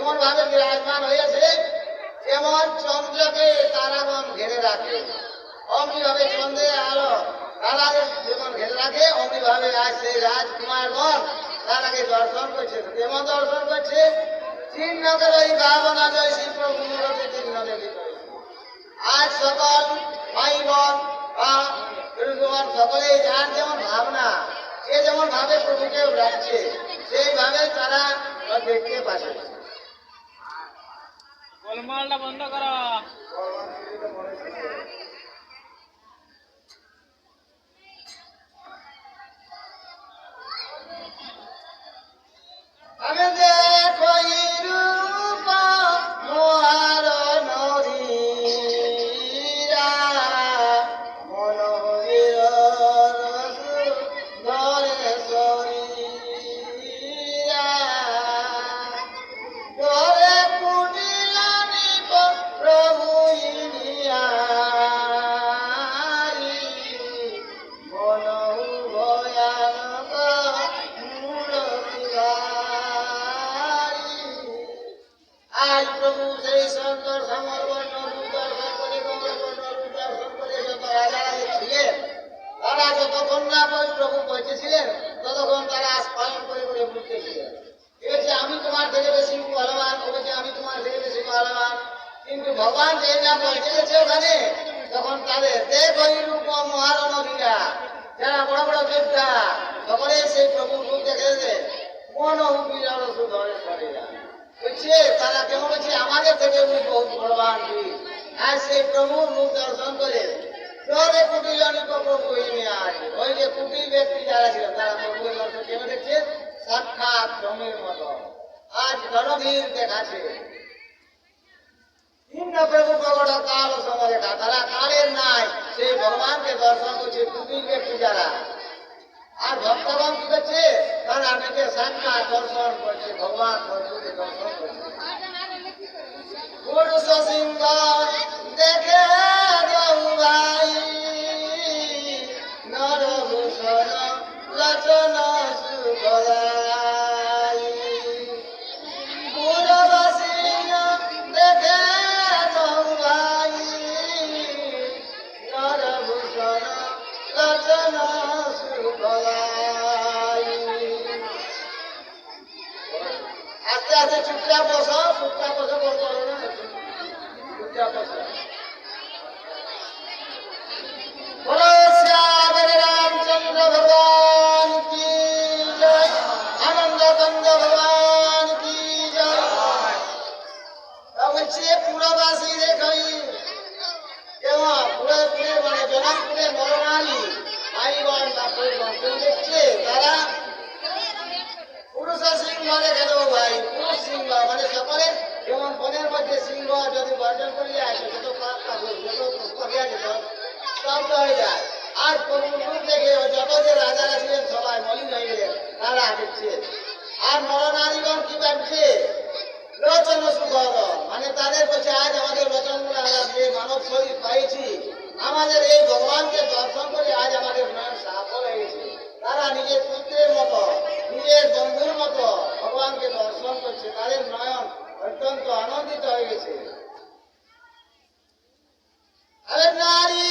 কেমন ভাবে বিরাজমান হয়েছে যেমন চন্দ্রকে তারাগণ ঘিরে রাখে। অমনি ভাবে চন্দ্রের আলো তারাদের যেমন ঘিরে রাখে অমনি ভাবে আজ সেই রাজকুমারগণ তারাকে দর্শন করছে। কেমন দর্শন করছে? চিহ্ন করে ওই ভাবনা জয় শ্রী প্রভু চিহ্ন দেখিত আজ সকল ভাই বোন বা গুরুগণ সকলেই যার যেমন ভাবনা, সে যেমন ভাবে প্রভুকে রাখছে সেইভাবে তারা দেখতে পাচ্ছে গোলমালটা বন্ধ করো। তারা যতক্ষণ না প্রভু পৌঁছেছিলেন ততক্ষণ তারা পালন করে করে আছে আমি তোমার থেকে বেশি বলবান বলেছে আমি তোমার থেকে বেশি বলবান কিন্তু ভগবান যে না পৌঁছে গেছে ওখানে তখন তাদের রূপ মহারণ বীরা যারা বড় বড় যোদ্ধা সকলে সেই প্রভুর রূপ দেখে যে মন বিরাল ধরে শরীরা বলছে তারা কেমন বলছে আমাদের থেকে উনি বলবান বীর আর সেই প্রভুর রূপ দর্শন করে জলে কুটির জনিক প্রভু আজ ওই যে কুটির ব্যক্তি যারা ছিল, তারা প্রভুর দর্শন কেমন দেখছে? সাক্ষাৎ জমির মতো। আজ জনধীর দেখাচ্ছে। ভিন্ন প্রভু প্রগট কাল সমরেখা তারা কালের নাই। সেই ভগবানকে দর্শন করছে কুটির ব্যক্তি যারা আর ভক্তগণ কি করছে নিজে সাক্ষাৎ দর্শন করছে ভগবান প্রভুকে দর্শন করছে। পুরুষ সিংহ আস্তে চুপচাপ বসো চুপচাপ বসো, বলতে হবে না। চুপচাপ বসো। বলো শ্যাম রামচন্দ্র ভগবান কি জয়? আনন্দ কন্দ ভগবান কি জয়? বলছে, পুরবাসী দেখাই। কেমন পুরো পুরে মানে তারা পুরুষ সিংহ ভাই? পুরুষ সিংহ মানে সকলে যেমন বনের মধ্যে সিংহ যদি যত করিয়া যায়। আর ছিলেন সবাই মলিন হয়ে গেলেন, তারা আর নরনারীগণ কি লোচন সুধর মানে তাদের কাছে আজ আমাদের লোচনগুলো আমরা যে মানব শরীর পাইছি, আমাদের এই ভগবানকে দর্শন করে আজ আমাদের নয়ন সাফল হয়ে গেছে। তারা নিজের পুত্রের মতো, নিজের বন্ধুর মতো ভগবানকে দর্শন করছে। তাদের নয়ন অত্যন্ত আনন্দিত হয়ে গেছে। নারী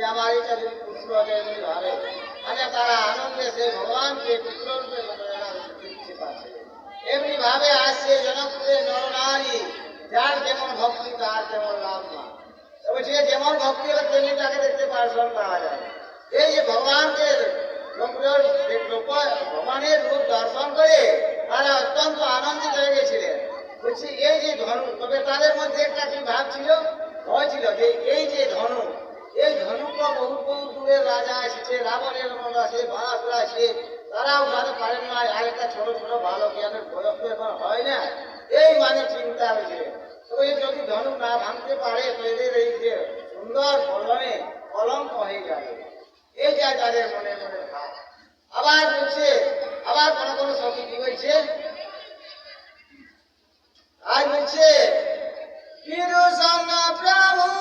যে আমার এটা যদি পুত্র মানে তারা আনন্দে সে ভগবানকে পুত্ররূপে দেখতে পাচ্ছে এমনি ভাবে আসছে জনকপুরের নরনারী, যার যেমন ভক্তি, তার তেমন লাভ না তবে যেমন ভক্তি হবে তেমনি তাকে দেখতে পার্সন পাওয়া যায়। এই যে ভগবানকে ভগবানের রূপ দর্শন করে তারা অত্যন্ত আনন্দিত হয়ে গেছিলেন। বলছি, এই যে ধনু, তবে তাদের মধ্যে একটা কি ভাব ছিল? ভয় ছিল যে এই যে ধনু এই ধনুক বহু দূরে রাজা এসেছে, রাবণের আছে বাসরা আছে তারাও গাতে পারেন ছোট ছোট ভালো হয় না। এই মানে চিন্তা হয়েছে। যদি ধনুক না ভাঙতে পারে সুন্দর ফলনে কলঙ্ক হয়ে যাবে। এই যা আবার বলছে, আবার কোনো কোনো সঙ্গী কি হয়েছে আর বলছে বিরুষণ প্রভু